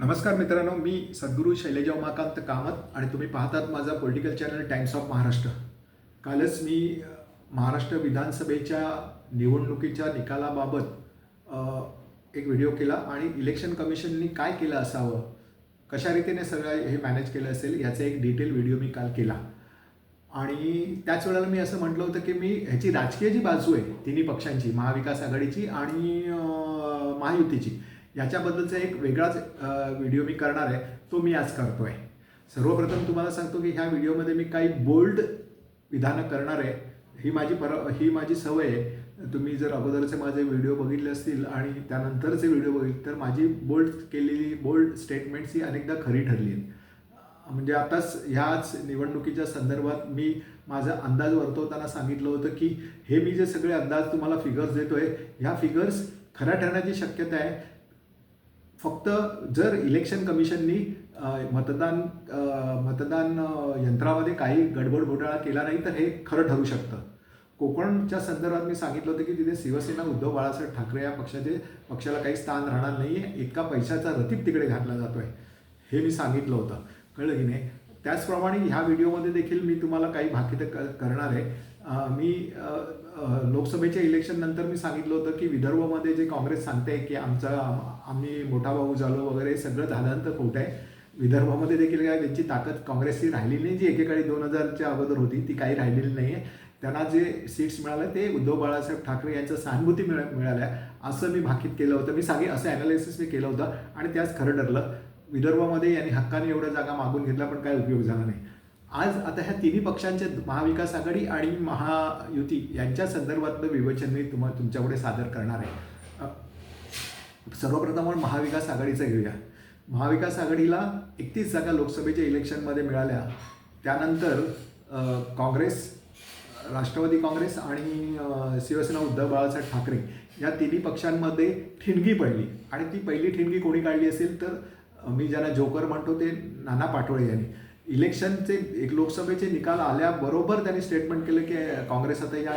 नमस्कार मित्रांनो मी सद्गुरू शैलेजा उमाकांत कामत आणि तुम्ही पाहतात माझा political channel Times of Maharashtra कालच मी महाराष्ट्र विधानसभेच्या निवडणुकीच्या निकालाबाबत एक व्हिडिओ केला आणि इलेक्शन कमिशननी काय केलं असावं कशा रीतीने सगळं हे मॅनेज केलं असेल याचा एक डिटेल व्हिडिओ मी काल केला. आणि त्याच वेळेला मी असं म्हटलं होतं की मी ह्याची राजकीय जी बाजू आहे तिन्ही पक्षांची महाविकास आघाडीची आणि महायुतीची याच्याबद्दलचा एक वेगळाच व्हिडिओ मी करणार आहे तो मी आज करतो आहे सर्वप्रथम तुम्हाला सांगतो की ह्या व्हिडिओमध्ये मी काही बोल्ड विधानं करणार आहे. ही माझी पर ही माझी सवय आहे. तुम्ही जर अगोदरचे माझे व्हिडिओ बघितले असतील आणि त्यानंतरचे व्हिडिओ बघितले तर माझी बोल्ड केलेली बोल्ड स्टेटमेंट्स ही अनेकदा खरी ठरली आहेत. म्हणजे आताच ह्याच निवडणुकीच्या संदर्भात मी माझा अंदाज वर्तवताना सांगितलं होतं की हे मी जे सगळे अंदाज तुम्हाला फिगर्स देतोय ह्या फिगर्स खऱ्या ठरण्याची शक्यता आहे. फक्त जर इलेक्शन कमिशननी मतदान मतदान यंत्रामध्ये काही गडबड घोटाळा केला नाही तर हे खरं ठरू शकतं. कोकणच्या संदर्भात मी सांगितलं होतं की तिथे शिवसेना उद्धव बाळासाहेब ठाकरे या पक्षाचे पक्षाला काही स्थान राहणार नाही आहे इतका पैशाचा रतीब तिकडे घातला जातो आहे हे मी सांगितलं होतं. कळलं की नाही? त्याचप्रमाणे ह्या व्हिडिओमध्ये देखील मी तुम्हाला काही भाकीत क करणार आहे. मी लोकसभेच्या इलेक्शन नंतर मी सांगितलं होतं की विदर्भामध्ये जे काँग्रेस सांगते की आमचा आम्ही मोठा भाऊ झालो वगैरे सगळं झालं तर खोटं आहे. विदर्भामध्ये देखील काय त्यांची ताकद काँग्रेसची राहिली नाही जी एकेकाळी दोन हजारच्या अगोदर होती ती काही राहिलेली नाही आहे त्यांना जे सीट्स मिळाले ते उद्धव बाळासाहेब ठाकरे यांचं सहानुभूती मिळ मिळाल्या असं मी भाकीत केलं होतं. मी सांगे असं ॲनालिसिस मी केलं होतं आणि त्याच खरं ठरलं. विदर्भामध्ये यांनी हक्काने एवढ्या जागा मागून घेतला पण काय उपयोग झाला नाही. आज आता ह्या तिन्ही पक्षांचे महाविकास आघाडी आणि महायुती यांच्या संदर्भातलं विवेचन मी तुम्हा तुमच्यापुढे सादर करणार आहे. सर्वप्रथम आपण महाविकास आघाडीचं घेऊया. महाविकास आघाडीला एकतीस जागा लोकसभेच्या इलेक्शनमध्ये मिळाल्या. त्यानंतर काँग्रेस राष्ट्रवादी काँग्रेस आणि शिवसेना उद्धव बाळासाहेब ठाकरे या तिन्ही पक्षांमध्ये ठिणगी पडली. आणि ती पहिली ठिणगी कोणी काढली असेल तर मी ज्यांना जोकर म्हणतो ते नाना पाटोळे यांनी. इलेक्शनचे एक लोकसभेचे निकाल आल्याबरोबर त्यांनी स्टेटमेंट केलं की काँग्रेस आता या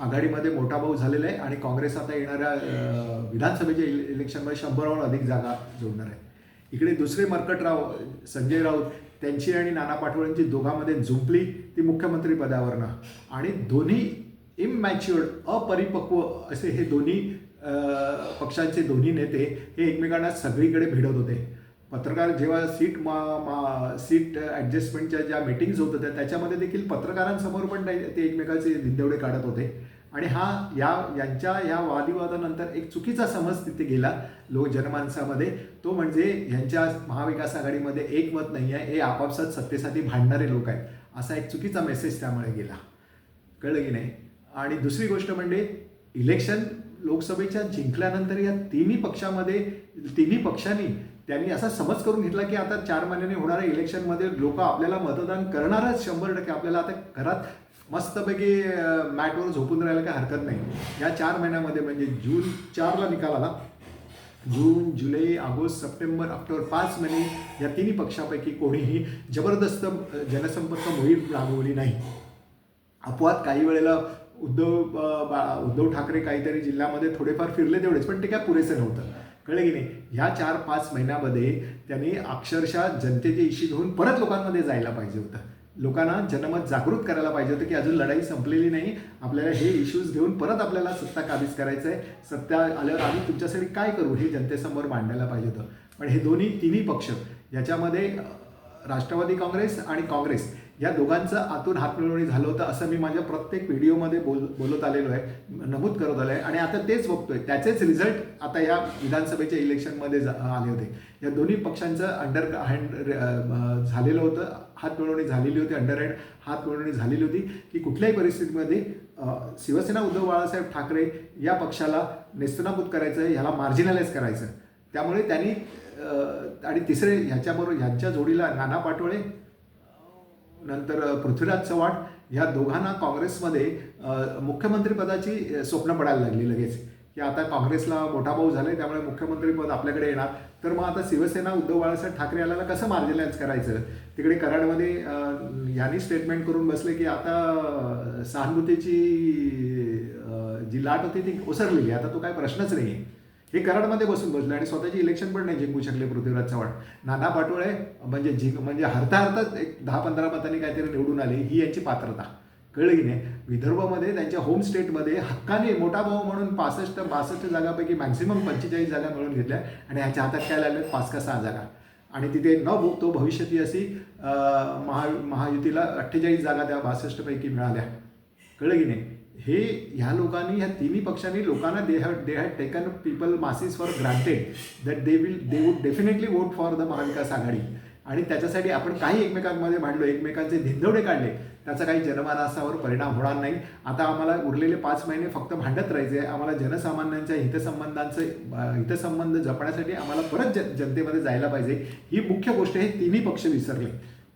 आघाडीमध्ये मोठा भाऊ झालेला आहे आणि काँग्रेस आता येणाऱ्या विधानसभेच्या इलेक्शनमध्ये शंभरावर अधिक जागा जोडणार आहे. इकडे दुसरे मर्कटराव संजय राऊत त्यांची आणि नाना पाटोळेंची दोघांमध्ये झुंपली ती मुख्यमंत्री पदावरनं. आणि दोन्ही इमॅच्युअर्ड अपरिपक्व असे हे दोन्ही पक्षांचे दोन्ही नेते हे एकमेकांना सगळीकडे भिडत होते. पत्रकार जेव्हा सीट मा मा सीट ॲडजस्टमेंटच्या ज्या मीटिंग्स होत होत्या त्याच्यामध्ये देखील पत्रकारांसमोर पण ते ते एकमेकाचे दिंदेवडे काढत होते. आणि हा या यांच्या या वादिवादानंतर एक चुकीचा समज तिथे गेला लोक जनमानसामध्ये. तो म्हणजे यांच्या महाविकास आघाडीमध्ये एकमत नाही आहे हे आपापसात सत्तेसाठी भांडणारे लोक आहेत. असा एक चुकीचा मेसेज त्यामुळे गेला. कळलं की नाही? आणि दुसरी गोष्ट म्हणजे इलेक्शन लोकसभेच्या जिंकल्यानंतर या तिन्ही पक्षामध्ये तिन्ही पक्षांनी त्यांनी असा समज करून घेतला की आता चार महिन्याने होणाऱ्या इलेक्शनमध्ये लोक आपल्याला मतदान करणारच शंभर टक्के. आपल्याला आता घरात मस्तपैकी मॅटवर झोपून राहायला काही हरकत नाही. या चार महिन्यामध्ये म्हणजे जून चारला निकाल आला. जून जुलै ऑगस्ट सप्टेंबर ऑक्टोबर पाच महिने या तिन्ही पक्षापैकी कोणीही जबरदस्त जनसंपर्क मोहीम राबवली नाही. अपवाद काही वेळेला उद्धव बा- उद्धव ठाकरे काहीतरी जिल्ह्यामध्ये थोडेफार फिरले तेवढेच पण ते काय पुरेसे नव्हतं. कळलं की नाही? ह्या चार पाच महिन्यामध्ये त्यांनी अक्षरशः जनतेचे इशी घेऊन परत लोकांमध्ये जायला पाहिजे होतं. लोकांना जनमत जागृत करायला पाहिजे होतं की अजून लढाई संपलेली नाही. आपल्याला हे इश्यूज घेऊन परत आपल्याला सत्ता काबीज करायचं आहे सत्ता आल्यावर आम्ही तुमच्यासाठी काय करू हे जनतेसमोर मांडायला पाहिजे होतं. पण हे दोन्ही तिन्ही पक्ष याच्यामध्ये राष्ट्रवादी काँग्रेस आणि काँग्रेस या दोघांचं आतून हातमिळवणी झालं होतं असं मी माझ्या प्रत्येक व्हिडिओमध्ये बोल बोलत आलेलो आहे नमूद करत आलो आहे आणि आता तेच बघतोय. त्याचेच रिझल्ट आता या विधानसभेच्या इलेक्शनमध्ये जा- आले होते. या दोन्ही पक्षांचं अंडर हँड झालेलं होतं. हातमिळवणी झालेली होती अंडर हँड हातमिळवणी झालेली होती की कुठल्याही परिस्थितीमध्ये शिवसेना उद्धव बाळासाहेब ठाकरे या पक्षाला नेस्तनाबूत करायचं आहे ह्याला मार्जिनलाइज करायचं. त्यामुळे त्यांनी आणि तिसरे ह्याच्याबरोबर ह्यांच्या जोडीला नाना पाटोळे नंतर पृथ्वीराज चव्हाण ह्या दोघांना काँग्रेसमध्ये मुख्यमंत्रीपदाची स्वप्न पडायला लागली लगेच. की आता काँग्रेसला मोठा भाऊ झाले त्यामुळे मुख्यमंत्रीपद आपल्याकडे येणार. तर मग आता शिवसेना उद्धव बाळासाहेब ठाकरे याला कसं मार्जिनाइज करायचं? तिकडे कराडमध्ये यांनी स्टेटमेंट करून बसले की आता सहानुभूतीची जी लाट होती ती ओसरलेली. आहे. आता तो काय प्रश्नच नाही आहे हे कराडमध्ये बसून बसले आणि स्वतःची इलेक्शन पण नाही जिंकू शकले पृथ्वीराज चव्हाण. नाना पाटोळे म्हणजे जिंक म्हणजे हरता हरताच एक दहा पंधरा मतांनी काहीतरी निवडून आले ही यांची पात्रता. कळलं की नाही? विदर्भामध्ये त्यांच्या होम स्टेटमध्ये हक्काने मोठा भाऊ म्हणून पासष्ट बासष्ट जागापैकी मॅक्झिमम पंचेचाळीस जागा मिळून घेतल्या आणि ह्याच्या हातात काय लागले? पाच का सहा जागा. आणि तिथे न भोगतो भविष्यती अशी महा महायुतीला अठ्ठेचाळीस जागा त्या बासष्टपैकी मिळाल्या. कळलं की नाही? हे ह्या लोकांनी ह्या तिन्ही पक्षांनी लोकांना they have they had taken people masses for granted that they will they would definitely vote for the Mahavikas Aghadi आणि त्याच्यासाठी आपण काही एकमेकांमध्ये भांडलो एकमेकांचे धिंदवडे काढले त्याचा काही जनमानसावर परिणाम होणार नाही. आता आम्हाला उरलेले पाच महिने फक्त भांडत राहायचे आम्हाला जनसामान्यांच्या हितसंबंधांचे हितसंबंध जपण्यासाठी आम्हाला परत ज जनतेमध्ये जायला पाहिजे. ही मुख्य गोष्ट हे तिन्ही पक्ष विसरले.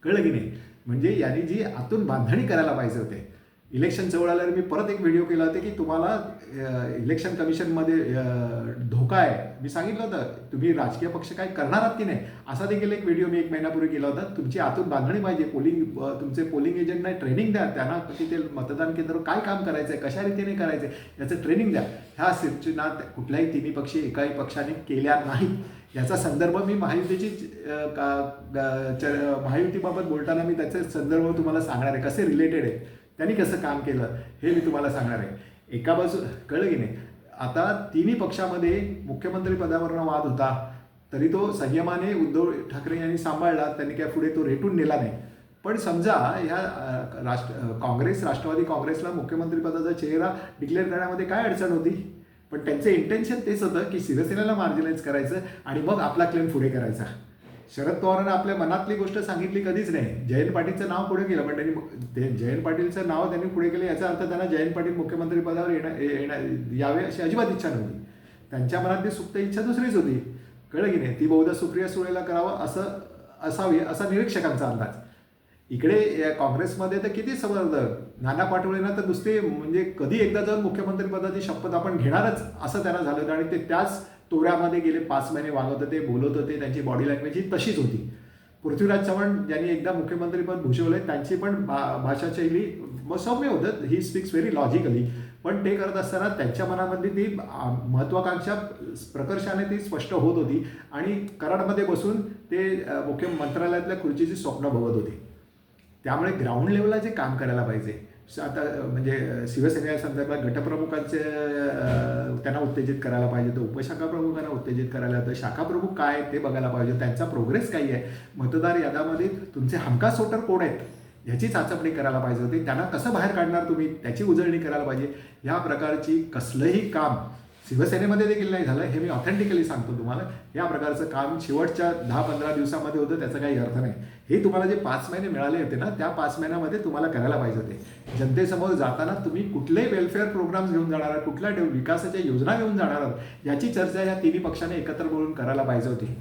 कळलं की नाही? म्हणजे यांनी जी आतून बांधणी करायला पाहिजे होते इलेक्शन जवळ आल्यावर मी परत एक व्हिडिओ केला होता की तुम्हाला इलेक्शन कमिशनमध्ये धोका आहे. मी सांगितलं होतं तुम्ही राजकीय पक्ष काय करणार आहात की नाही? असा देखील एक व्हिडिओ मी एक महिन्यापूर्वी केला होता. तुमची आतून बांधणी पाहिजे. पोलिंग तुमचे पोलिंग एजंटना ट्रेनिंग द्या. त्यांना तिथे मतदान केंद्र काय काम करायचं आहे कशा रीतीने करायचं आहे याचं ट्रेनिंग द्या. ह्या सूचना कुठल्याही तिन्ही पक्षी एकाही पक्षाने केल्या नाहीत. याचा संदर्भ मी महायुतीची का- च- महायुतीबाबत बोलताना मी त्याचे संदर्भ तुम्हाला सांगणार आहे. कसे रिलेटेड आहे त्यांनी कसं काम केलं हे मी तुम्हाला सांगणार आहे. एका बाजू कळलं की नाही? आता तिन्ही पक्षामध्ये मुख्यमंत्री पदावरनं वाद होता तरी तो संयमाने उद्धव ठाकरे यांनी सांभाळला त्यांनी काय पुढे तो रेटून नेला नाही. पण समजा ह्या राष्ट्र काँग्रेस राष्ट्रवादी काँग्रेसला मुख्यमंत्रीपदाचा चेहरा डिक्लेअर करण्यामध्ये काय अडचण होती? पण त्यांचं इंटेन्शन तेच होतं की शिवसेनेला मार्जिनाइज करायचं आणि मग आपला क्लेम पुढे करायचा. शरद पवारांना आपल्या मनातली गोष्ट सांगितली कधीच नाही. जयंत पाटीलचं नाव पुढे केलं पण त्यांनी ते जयंत पाटीलचं नाव त्यांनी पुढे केलं याचा अर्थ त्यांना जयंत पाटील मुख्यमंत्री पदावर येणं यावे अशी अजिबात इच्छा नव्हती. त्यांच्या मनातली सुप्त इच्छा दुसरीच होती. कळलं की नाही? ती बहुधा सुप्रिया सुळेला करावं असं असावी असा निरीक्षकांचा अंदाज. इकडे या काँग्रेसमध्ये तर किती समज नाना पाटोळेंना तर नुसते म्हणजे कधी एकदा जाऊन मुख्यमंत्री पदाची शपथ आपण घेणारच असं त्यांना झालं होतं. आणि ते त्याच तोऱ्यामध्ये गेले पाच महिने वागत होते बोलत होते त्यांची बॉडी लँग्वेज ही तशीच होती. पृथ्वीराज चव्हाण ज्यांनी एकदा मुख्यमंत्रीपद भूषवले त्यांची पण भा भाषाशैली म- सौम्य होतं ही स्पीक्स व्हेरी लॉजिकली पण ते करत असताना त्यांच्या मनामधली ती महत्वाकांक्षा प्रकर्षाने ती स्पष्ट होत होती आणि कराडमध्ये बसून ते मुख्य मंत्रालयातल्या खुर्चीची स्वप्न बघत होते. त्यामुळे ग्राउंड लेवलला जे काम करायला पाहिजे आता म्हणजे शिवसेने संदर्भात गटप्रमुखांचे त्यांना उत्तेजित करायला पाहिजे तर उपशाखा प्रमुखांना उत्तेजित करायला तर शाखा प्रमुख काय आहेत ते बघायला पाहिजे त्यांचा प्रोग्रेस काय आहे? मतदार यादामध्ये तुमचे हमखास वोटर कोण आहेत? ह्याची चाचपणी करायला पाहिजे होती. त्यांना कसं बाहेर काढणार तुम्ही? त्याची उजळणी करायला पाहिजे. ह्या प्रकारची कसलंही काम शिवसेनेमध्ये देखील नाही झालं. हे मी ऑथेंटिकली सांगतो तुम्हाला. या प्रकारचं काम शेवटच्या दहा पंधरा दिवसामध्ये होतं त्याचा काही अर्थ नाही. हे तुम्हाला जे पाच महिने मिळाले होते ना त्या पाच महिन्यामध्ये तुम्हाला करायला पाहिजे होते. जनतेसमोर जाताना तुम्ही कुठले वेलफेअर प्रोग्राम्स घेऊन जाणार आहात कुठल्या विकासाच्या योजना घेऊन जाणार आहात याची चर्चा या तिन्ही पक्षाने एकत्र बोलून करायला पाहिजे होती.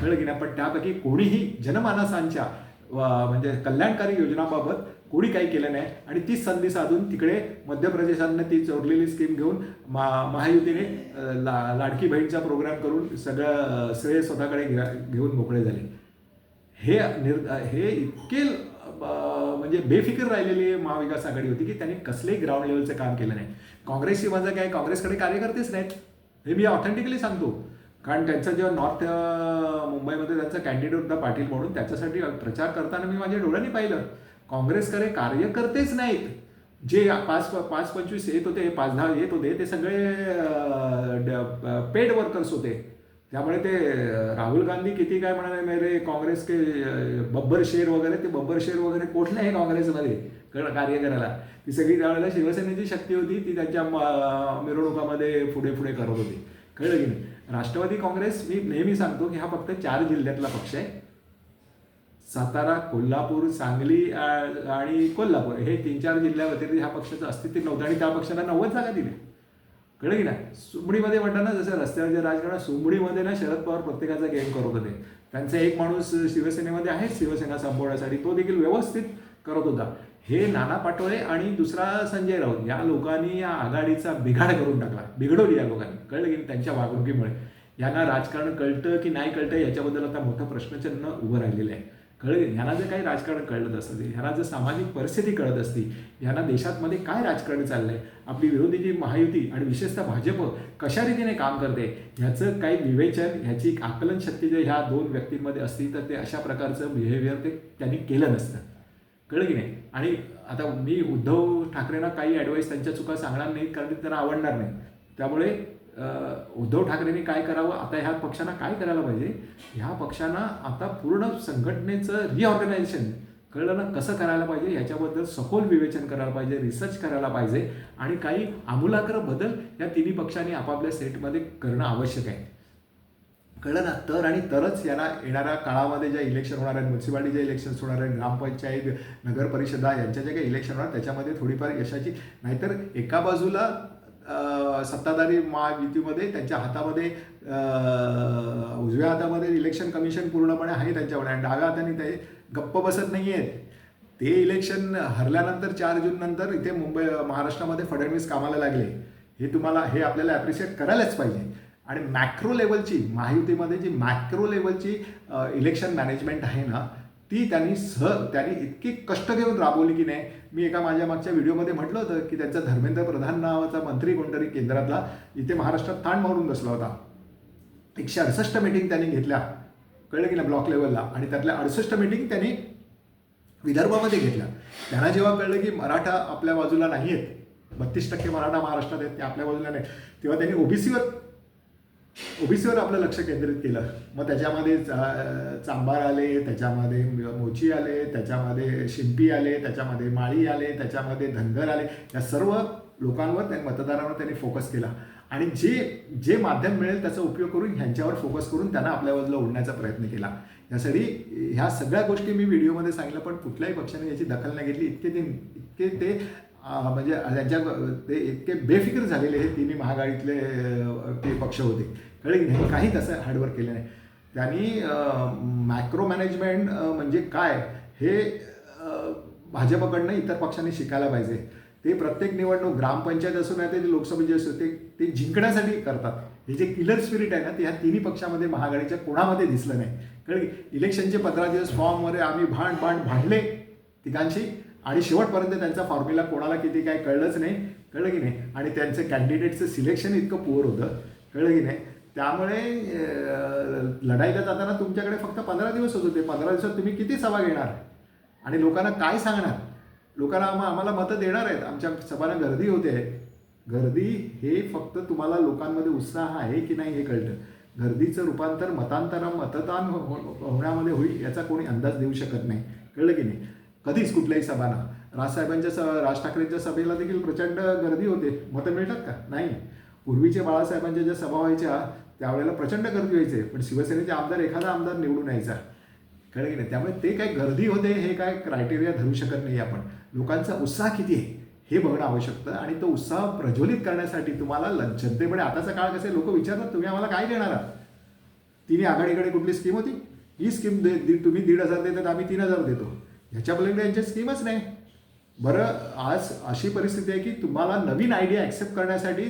कळलं की नाही? पण त्यापैकी कोणीही जनमानसांच्या म्हणजे कल्याणकारी योजनाबाबत कोणी काही केलं नाही. आणि तीच संधी साधून तिकडे मध्य प्रदेशानं ती चोरलेली स्कीम घेऊन मा महायुतीने ला लाडकी बहीणचा प्रोग्राम करून सगळं श्रेय स्वतःकडे घेऊन मोकळे झाले. हे निर हे इतके म्हणजे बेफिकर राहिलेली महाविकास आघाडी होती की त्यांनी कसलेही ग्राउंड लेवलचं काम केलं नाही. काँग्रेसची माझं काय काँग्रेसकडे कार्यकर्तेच नाहीत. हे मी ऑथेंटिकली सांगतो. कारण त्यांचा जेव्हा नॉर्थ मुंबईमध्ये त्यांचा कॅन्डिडेट होता पाटील म्हणून त्याच्यासाठी प्रचार करताना मी माझ्या डोळ्यांनी पाहिलं. काँग्रेसकडे कार्यकर्तेच नाहीत. जे पाच पाच पंचवीस येत होते पाच दहा येत होते ते सगळे पेड वर्कर्स होते. त्यामुळे ते राहुल गांधी किती काय म्हणाले मेरे काँग्रेस के बब्बर शेर वगैरे ते बब्बर शेर वगैरे कुठलं नाही काँग्रेसमध्ये कार्य करायला. ती सगळी त्यावेळेला शिवसेनेची शक्ती होती ती त्यांच्या मिरवणुकामध्ये पुढे पुढे करत होती. कळलं की नाही? राष्ट्रवादी काँग्रेस मी नेहमी सांगतो की हा फक्त चार जिल्ह्यातला पक्ष आहे. सातारा कोल्हापूर सांगली आणि कोल्हापूर हे तीन चार जिल्ह्यावरती ह्या पक्षाचं अस्तित्व नव्हतं आणि त्या पक्षाला नव्वद जागा दिल्या. कळलं की नाही? सुमडीमध्ये म्हणताना जसं रस्त्यावरच्या राजकारण सुमडीमध्ये ना शरद पवार प्रत्येकाचा गेम करत होते. त्यांचा एक माणूस शिवसेनेमध्ये आहे शिवसेना संपवण्यासाठी तो देखील व्यवस्थित करत होता. हे नाना पाटोळे आणि दुसरा संजय राऊत या लोकांनी या आघाडीचा बिघाड करून टाकला. बिघडवली या लोकांनी. कळलं की त्यांच्या वागणुकीमुळे. यांना राजकारण कळतं की नाही कळतं याच्याबद्दल आता मोठं प्रश्नचिन्ह उभं राहिलेलं आहे. कळेल. ह्यांना जर काही राजकारण कळत असतं ह्यांना जर सामाजिक परिस्थिती कळत असती ह्यांना देशातमध्ये काय राजकारण चाललंय आपली विरोधी जी महायुती आणि विशेषतः भाजप कशा रीतीने काम करते ह्याचं काही विवेचन ह्याची एक आकलन शक्ती जर ह्या दोन व्यक्तींमध्ये असती तर ते अशा प्रकारचं बिहेवियर ते त्यांनी केलं नसतं. कळलं की नाही? आणि आता मी उद्धव ठाकरेंना काही ॲडवाईस त्यांच्या चुका सांगणार नाही कारण त्यांना आवडणार नाही. त्यामुळे उद्धव ठाकरेंनी काय करावं? आता ह्या पक्षांना काय करायला पाहिजे? ह्या पक्षांना आता पूर्ण संघटनेचं रिऑर्गनायझेशन कळलं ना? कसं करायला पाहिजे? याच्याबद्दल सखोल विवेचन करायला पाहिजे रिसर्च करायला पाहिजे आणि काही आमूलाग्र बदल या तिन्ही पक्षांनी आपापल्या सेटमध्ये करणं आवश्यक आहे. कळलं ना? तर आणि तरच याला येणाऱ्या काळामध्ये ज्या इलेक्शन होणार आहेत म्युन्सिपाल्टीच्या इलेक्शन्स होणार आहेत ग्रामपंचायत नगरपरिषदा यांच्या ज्या काही इलेक्शन होणार त्याच्यामध्ये थोडीफार यशाची नाहीतर एका बाजूला सत्ताधारी महायुतीमध्ये त्यांच्या हातामध्ये उजव्या हातामध्ये इलेक्शन कमिशन पूर्णपणे आहे त्यांच्याकडे. आणि डाव्या हाताने ते गप्प बसत नाही आहेत ते इलेक्शन हरल्यानंतर चार जून नंतर इथे मुंबई महाराष्ट्रामध्ये फडणवीस कामाला लागले. हे तुम्हाला हे आपल्याला ॲप्रिशिएट करायलाच पाहिजे. आणि मॅक्रो लेवलची महायुतीमध्ये जी मॅक्रो लेवलची इलेक्शन मॅनेजमेंट आहे ना ती त्यांनी सह त्यांनी इतकी कष्ट घेऊन राबवली की नाही मी एका माझ्या मागच्या व्हिडिओमध्ये म्हटलं होतं की त्यांचा धर्मेंद्र प्रधान नावाचा मंत्री कोणतरी केंद्रातला इथे महाराष्ट्रात ताण मारून बसला होता. एकशे अडसष्ट मिटिंग त्यांनी घेतल्या. कळलं की ना ब्लॉक लेवलला आणि त्यातल्या अडसष्ट मिटिंग त्यांनी विदर्भामध्ये घेतल्या. त्यांना जेव्हा कळलं की मराठा आपल्या बाजूला नाही आहेत बत्तीस टक्के मराठा महाराष्ट्रात आहेत ते आपल्या बाजूला नाही तेव्हा त्यांनी ओबीसीवर ओबीसीवर आपलं लक्ष केंद्रित केलं. मग त्याच्यामध्ये चा- चांबार आले त्याच्यामध्ये मोची आले त्याच्यामध्ये शिंपी आले त्याच्यामध्ये माळी आले त्याच्यामध्ये धनगर आले. या सर्व लोकांवर त्यांनी मतदारांवर त्यांनी फोकस केला. आणि जे जे माध्यम मिळेल त्याचा उपयोग करून ह्यांच्यावर फोकस करून त्यांना आपल्या बाजूला ओढण्याचा प्रयत्न केला. यासाठी ह्या सगळ्या गोष्टी मी व्हिडिओमध्ये सांगितलं पण कुठल्याही पक्षाने याची दखल नाही घेतली. इतके ते इतके ते म्हणजे त्यांच्या ते इतके बेफिकर झालेले हे तिन्ही महागाडीतले ते पक्ष होते. कळे नाही? काही तसं हार्डवर्क केलं नाही. त्यांनी मॅक्रो मॅनेजमेंट म्हणजे काय? हे भाजपकडनं इतर पक्षांनी शिकायला पाहिजे. ते प्रत्येक निवडणूक ग्रामपंचायत असो नाही ते लोकसभेची असो ते ते जिंकण्यासाठी करतात. हे जे किलर स्पिरिट आहे ना ते ह्या तिन्ही पक्षामध्ये महागाडीच्या कोणामध्ये दिसलं नाही. कारण इलेक्शनचे पंधरा दिवस फॉर्ममध्ये आम्ही भांड भांड भांडले तिघांशी. आणि शेवटपर्यंत त्यांचा फॉर्म्युला कोणाला किती काय कळलंच नाही कळलं की नाही. आणि त्यांचं कॅन्डिडेटचं सिलेक्शन इतकं पुअर होतं कळलं की नाही. त्यामुळे लढाईला जाताना तुमच्याकडे फक्त पंधरा दिवस होत. होते पंधरा दिवसात तुम्ही किती सभा घेणार? आणि लोकांना काय सांगणार? लोकांना आम्हा आम्हाला मतं देणार आहेत. आमच्या सभांना गर्दी होते. गर्दी हे फक्त तुम्हाला लोकांमध्ये उत्साह आहे की नाही हे कळतं. गर्दीचं रूपांतर मतांतर मतदान हो-, हो- होण्यामध्ये होईल याचा कोणी अंदाज देऊ शकत नाही. कळलं की नाही? कधीच कुठल्याही सभांना. राजसाहेबांच्या स राज ठाकरेंच्या सभेला देखील प्रचंड गर्दी होते. मतं मिळतात का? नाही. पूर्वीचे बाळासाहेबांच्या ज्या सभा व्हायच्या त्यावेळेला प्रचंड गर्दी व्हायचे. पण शिवसेनेचे आमदार एखादा आमदार निवडून यायचा. कळलं की नाही? त्यामुळे ते काय गर्दी होते हे काय क्रायटेरिया धरू शकत नाही आपण. लोकांचा उत्साह किती आहे हे बघणं आवश्यक आणि तो उत्साह प्रज्वलित करण्यासाठी तुम्हाला ल- आताचा काळ कसे लोक विचारतात तुम्ही आम्हाला काय देणार आहात? तिने आघाडीकडे कुठली स्कीम होती? ही स्कीम दे तुम्ही दीड हजार देतात आम्ही तीन हजार देतो. ह्याच्या पलीकडे यांची स्कीमच नाही. बरं आज अशी परिस्थिती आहे की तुम्हाला नवीन आयडिया ॲक्सेप्ट करण्यासाठी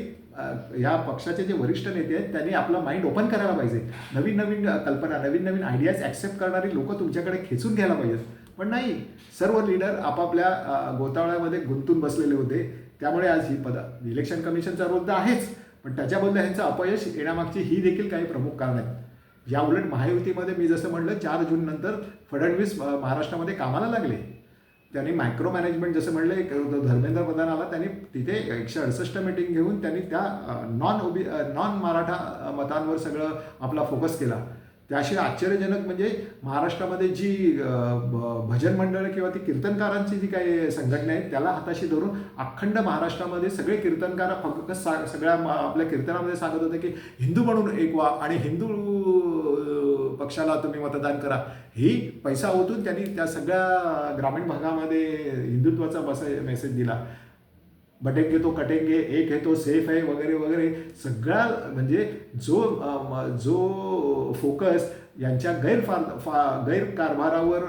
या पक्षाचे जे वरिष्ठ नेते आहेत त्यांनी आपला माइंड ओपन करायला पाहिजे. नवीन नवीन कल्पना नवीन नवीन आयडियाज ॲक्सेप्ट करणारी लोक तुमच्याकडे खेचून घ्यायला पाहिजेत. पण नाही सर्व लीडर आपापल्या गोतावळ्यामध्ये गुंतून बसलेले होते. त्यामुळे आज ही पद इलेक्शन कमिशनचा रोल तर आहेच. पण त्याच्याबद्दल ह्यांचं अपयश येण्यामागची ही देखील काही प्रमुख कारण आहेत. या उलट महायुतीमध्ये मी जसं म्हटलं चार जून नंतर फडणवीस महाराष्ट्रामध्ये कामाला लागले. त्यांनी मायक्रो मॅनेजमेंट जसं म्हणलं एक धर्मेंद्र प्रधान आला त्यांनी तिथे एकशे अडसष्ट मिटिंग घेऊन त्यांनी त्या नॉन ओबी नॉन मराठा मतांवर सगळं आपला फोकस केला. त्याशिवाय आश्चर्यजनक म्हणजे महाराष्ट्रामध्ये जी भजन मंडळ किंवा ती कीर्तनकारांची जी काही संघटना आहे त्याला हाताशी धरून अखंड महाराष्ट्रामध्ये सगळे कीर्तनकार फक्त सा सगळ्या म- आपल्या कीर्तनामध्ये सांगत होते की हिंदू म्हणून एक व्हा आणि हिंदू पक्षाला तुम्ही मतदान करा. ही पैसा ओतून त्यांनी त्या सगळ्या ग्रामीण भागामध्ये हिंदुत्वाचा बस मेसेज दिला. बटेंगे तो कटेंगे एक है तो सेफ आहे वगैरे वगैरे. सगळा म्हणजे जो जो फोकस यांच्या गैरफार फा गैरकारभारावर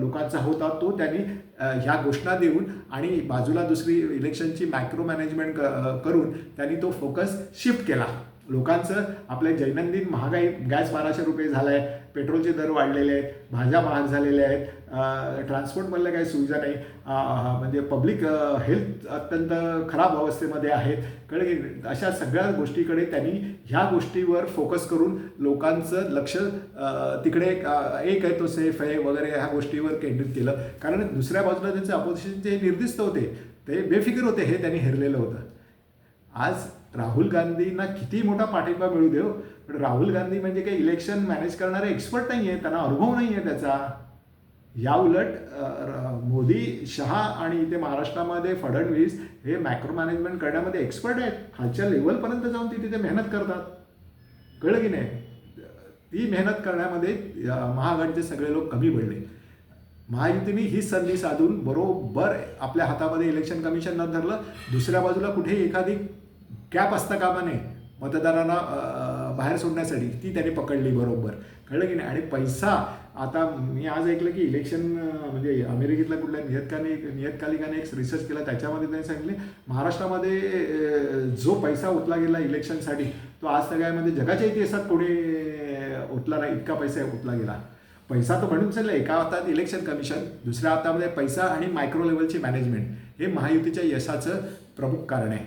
लोकांचा होता तो त्यांनी ह्या घोषणा देऊन आणि बाजूला दुसरी इलेक्शनची मॅक्रो मॅनेजमेंट क- करून त्यांनी तो फोकस शिफ्ट केला. लोकांचं आपल्या दैनंदिन महागाई गॅस बाराशे रुपये झाला आहे पेट्रोलचे दर वाढलेले आहेत भाज्या महाग झालेल्या आहेत ट्रान्सपोर्टमधल्या काही सुविधा नाही म्हणजे पब्लिक हेल्थ अत्यंत खराब अवस्थेमध्ये आहेत. कारण की अशा सगळ्या गोष्टीकडे त्यांनी ह्या गोष्टीवर फोकस करून लोकांचं लक्ष तिकडे एक आहे तो सेफ आहे वगैरे ह्या गोष्टीवर केंद्रित केलं. कारण दुसऱ्या बाजूला त्यांचे अपोजिशनचे निर्दिष्ट होते ते बेफिकर होते हे त्यांनी हेरलेलं होतं. आज राहुल गांधींना किती मोठा पाठिंबा मिळू देव पण राहुल गांधी म्हणजे काही इलेक्शन मॅनेज करणारे एक्सपर्ट नाही आहे त्यांना अनुभव नाही आहे त्याचा. या उलट मोदी शहा आणि इथे महाराष्ट्रामध्ये फडणवीस हे मॅक्रो मॅनेजमेंट करण्यामध्ये एक्सपर्ट आहेत. खालच्या लेवलपर्यंत जाऊन ते तिथे मेहनत करतात. कळलं की नाही? ती मेहनत करण्यामध्ये महागडचे सगळे लोक कमी पडले. महायुतीने ही संधी साधून बरोबर आपल्या हातामध्ये इलेक्शन कमिशन न धरलं दुसऱ्या बाजूला कुठेही एखादी कॅप असता कामा नये. मतदारांना बाहेर सोडण्यासाठी ती त्याने पकडली बरोबर. कळलं की नाही? आणि पैसा आता मी आज ऐकलं की इलेक्शन म्हणजे अमेरिकेतल्या कुठल्या नियतकाने नियतकालिकाने एक रिसर्च केला त्याच्यामध्ये त्यांनी सांगितले महाराष्ट्रामध्ये जो पैसा ओतला गेला इलेक्शनसाठी तो आज सगळ्यामध्ये जगाच्या इतिहासात कोणी ओतला नाही इतका पैसा ओतला गेला. पैसा तर म्हणून चालला एका हातात इलेक्शन कमिशन दुसऱ्या हातामध्ये पैसा आणि मायक्रो लेवलची मॅनेजमेंट हे महायुतीच्या यशाचं प्रमुख कारण आहे.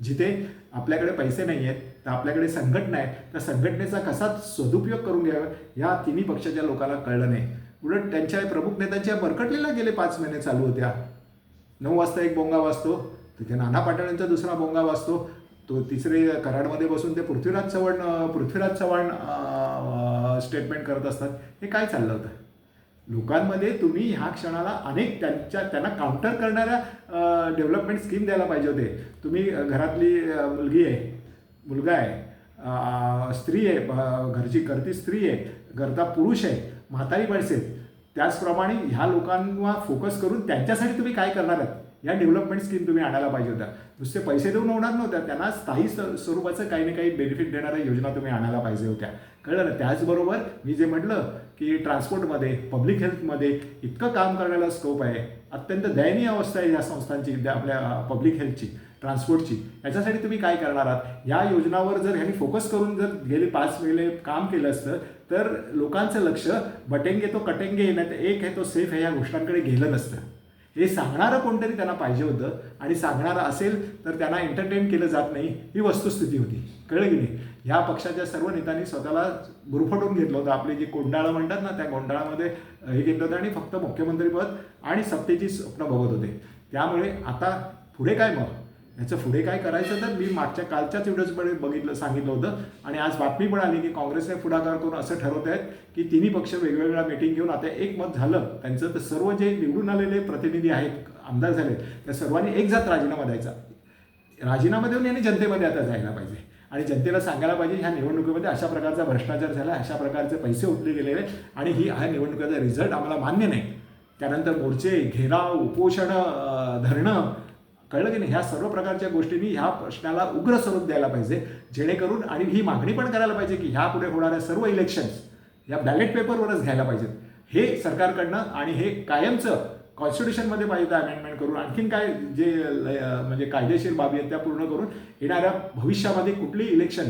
जिथे आपल्याकडे पैसे नाही आहेत तर आपल्याकडे संघटना आहे त्या संघटनेचा कसा सदुपयोग करून घ्यावा या तिन्ही पक्षाच्या लोकांना कळलं नाही. उलट त्यांच्या प्रमुख नेत्यांच्या बरकटलेला गेले पाच महिने चालू होत्या. नऊ वाजता एक बोंगा वाजतो तिथे नाना पाटलांचा दुसरा बोंगा वाजतो तो तिसरे कराडमध्ये बसून ते पृथ्वीराज चव्हाण पृथ्वीराज चव्हाण स्टेटमेंट करत असतात. हे काय चाललं होतं? लोकांमध्ये तुम्ही ह्या क्षणाला अनेक त्यांच्या त्यांना काउंटर करणाऱ्या डेव्हलपमेंट स्कीम द्यायला पाहिजे होते. तुम्ही घरातली मुलगी आहे मुलगा आहे स्त्री आहे घरची करती स्त्री आहे घरता पुरुष आहे म्हातारी माणसे आहेत. त्याचप्रमाणे ह्या लोकांना फोकस करून त्यांच्यासाठी तुम्ही काय करणार आहात? या डेव्हलपमेंट स्कीम तुम्ही आणायला पाहिजे होत्या. नुसते पैसे देऊन होणार नव्हत्या त्यांना स्थायी स- स्वरूपाचं काही ना काही बेनिफिट देणाऱ्या योजना तुम्ही आणायला पाहिजे होत्या. कळलं ना? त्याचबरोबर मी जे म्हटलं की ट्रान्सपोर्टमध्ये पब्लिक हेल्थमध्ये इतकं काम करण्याला स्कोप आहे. अत्यंत दयनीय अवस्था आहे या संस्थांची आपल्या पब्लिक हेल्थची ट्रान्सपोर्टची याच्यासाठी तुम्ही काय करणार आहात? या योजनावर जर ह्यांनी फोकस करून जर गेले पाच वेळे काम केलं असतं तर लोकांचं लक्ष बटेंगे तो कटेंगे नाही तर एक आहे तो सेफ आहे या गोष्टांकडे गेलं नसतं. हे सांगणारं कोणतरी त्यांना पाहिजे होतं आणि सांगणारं असेल तर त्यांना एंटरटेन केलं जात नाही. ही वस्तुस्थिती होती. कळलं की नाही? ह्या पक्षाच्या सर्व नेत्यांनी स्वतःला गुरफटून घेतलं होतं. आपले जे कोंडाळं म्हणतात ना त्या गोंडाळामध्ये हे घेतलं होतं आणि फक्त मुख्यमंत्रीपद आणि सत्तेची स्वप्न बघत होते. त्यामुळे आता पुढे काय मग? याचं पुढे काय करायचं तर मी मागच्या कालच्याच व्हिडिओजमध्ये बघितलं सांगितलं होतं. आणि आज बातमी पण आली की काँग्रेसने पुढाकार करून असं ठरवत आहेत की तिन्ही पक्ष वेगवेगळ्या मीटिंग घेऊन आता एक मत झालं. त्यांचं तर सर्व जे निवडून आलेले प्रतिनिधी आहेत आमदार झाले त्या सर्वांनी एक जात राजीनामा द्यायचा. राजीनामा देऊन यांनी जनतेमध्ये आता जायला पाहिजे. आणि जनतेला सांगायला पाहिजे ह्या निवडणुकीमध्ये अशा प्रकारचा भ्रष्टाचार झाला अशा प्रकारचे पैसे उठले गेलेले आणि ही ह्या निवडणुकीचा रिझल्ट आम्हाला मान्य नाही. त्यानंतर मोर्चे घेराव उपोषण धरणं कळलं की नाही? ह्या सर्व प्रकारच्या गोष्टींनी ह्या प्रश्नाला उग्र स्वरूप द्यायला पाहिजे जेणेकरून आणि ही मागणी पण करायला पाहिजे की ह्या पुढे होणाऱ्या सर्व इलेक्शन्स या बॅलेट पेपरवरच घ्यायला पाहिजेत. हे सरकारकडनं आणि हे कायमचं कॉन्स्टिट्यूशनमध्ये पाहिजे अमेंडमेंट करून आणखीन काय जे म्हणजे कायदेशीर बाबी आहेत त्या पूर्ण करून येणाऱ्या भविष्यामध्ये कुठली इलेक्शन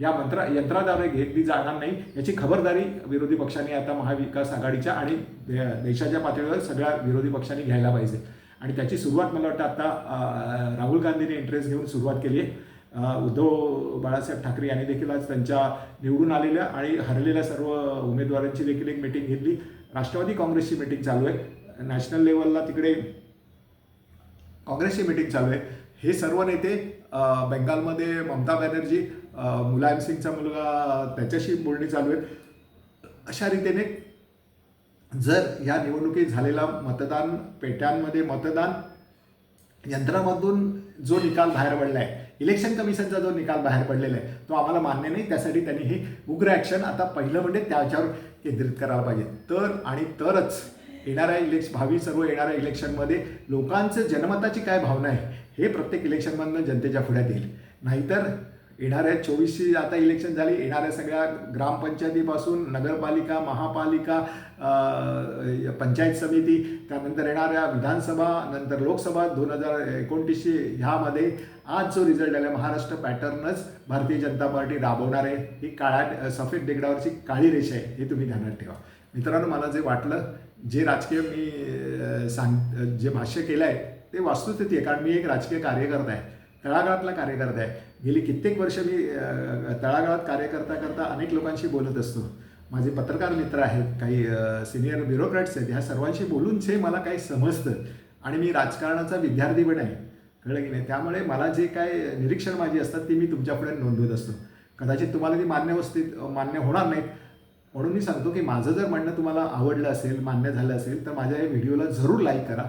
या मंत्रा यंत्राद्वारे घेतली जाणार नाही. याची खबरदारी विरोधी पक्षांनी आता महाविकास आघाडीच्या आणि देशाच्या पातळीवर सगळ्या विरोधी पक्षांनी घ्यायला पाहिजे. आणि त्याची सुरुवात मला वाटतं आता राहुल गांधींनी इंटरेस्ट घेऊन सुरुवात केली आहे. उद्धव बाळासाहेब ठाकरे यांनी देखील आज त्यांच्या निवडून आलेल्या आणि हरलेल्या सर्व उमेदवारांची देखील एक मिटिंग घेतली. राष्ट्रवादी काँग्रेसची मिटिंग चालू आहे. नॅशनल लेवलला तिकडे काँग्रेसची मिटिंग चालू आहे. हे सर्व नेते बेंगालमध्ये ममता बॅनर्जी मुलायम सिंगचा मुलगा त्याच्याशी बोलणी चालू आहे. अशा रीतीने जर या निवडणुकीत झालेला मतदान पेट्यांमध्ये मतदान यंत्रामधून जो निकाल बाहेर पडला आहे इलेक्शन कमिशनचा जो निकाल बाहेर पडलेला आहे तो आम्हाला मान्य नाही. त्यासाठी त्यांनी हे उग्र ॲक्शन आता पहिलं म्हणजे त्याच्यावर केंद्रित करायला पाहिजे. तर आणि तरच येणाऱ्या इलेक्श भावी सर्व येणाऱ्या इलेक्शनमध्ये लोकांचं जनमताची काय भावना आहे हे प्रत्येक इलेक्शनमधनं जनतेच्या पुढ्यात येईल. नाहीतर येणाऱ्या चोवीसशे आता इलेक्शन झाली येणाऱ्या सगळ्या ग्रामपंचायतीपासून नगरपालिका महापालिका पंचायत समिती त्यानंतर येणाऱ्या विधानसभा नंतर लोकसभा दोन हजार एकोणतीसशे ह्यामध्ये आज जो रिझल्ट आला महाराष्ट्र पॅटर्नच भारतीय जनता पार्टी राबवणार आहे. ही काळ्या सफेद डेगडावरची काळी रेषा आहे हे तुम्ही ध्यानात ठेवा. मित्रांनो मला जे वाटलं जे राजकीय मी सांग जे भाष्य केलं आहे ते वास्तुस्थिती आहे कारण मी एक राजकीय कार्यकर्ता आहे तळागाळातला कार्यकर्ता आहे. गेली कित्येक वर्ष मी तळागाळात कार्य करता करता अनेक लोकांशी बोलत असतो. माझे पत्रकार मित्र आहेत काही सिनियर ब्युरोक्रॅट्स आहेत ह्या सर्वांशी बोलून जे मला काही समजतं आणि मी राजकारणाचा विद्यार्थी पण आहे. कळलं की नाही? त्यामुळे मला जे काय निरीक्षण माझी असतात ती मी तुमच्यापुढे नोंदवत असतो. कदाचित तुम्हाला ती मान्य वस्तीत मान्य होणार नाहीत म्हणून मी सांगतो की माझं जर म्हणणं तुम्हाला आवडलं असेल मान्य झालं असेल तर माझ्या या व्हिडिओला जरूर लाईक करा.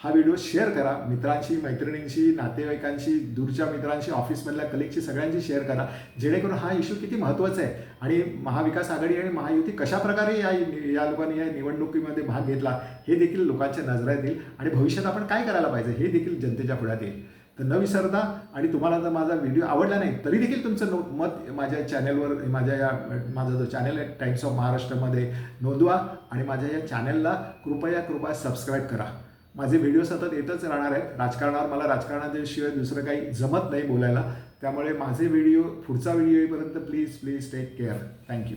हा व्हिडिओ शेअर करा. मित्रांशी मैत्रिणींशी नातेवाईकांशी दूरच्या मित्रांशी ऑफिसमधल्या कलिगशी सगळ्यांशी शेअर करा. जेणेकरून हा इश्यू किती महत्त्वाचा आहे आणि महाविकास आघाडी आणि महायुती कशाप्रकारे या या लोकांनी या निवडणुकीमध्ये भाग घेतला हे देखील लोकांच्या नजरात येईल आणि भविष्यात आपण काय करायला पाहिजे हे देखील जनतेच्या पुढ्यात येईल. तर न विसरता आणि तुम्हाला जर माझा व्हिडिओ आवडला नाही तरी देखील तुमचं नो मत माझ्या चॅनलवर माझ्या या माझा जो चॅनल आहे टाइम्स ऑफ महाराष्ट्रामध्ये नोंदवा आणि माझ्या या चॅनलला कृपया कृपया सबस्क्राईब करा. माझे व्हिडिओ सतत येतच राहणार आहेत. राजकारणावर मला राजकारणाशिवाय दुसरं काही जमत नाही बोलायला. त्यामुळे माझे व्हिडिओ पुढचा व्हिडिओ येईपर्यंत please please take care thank you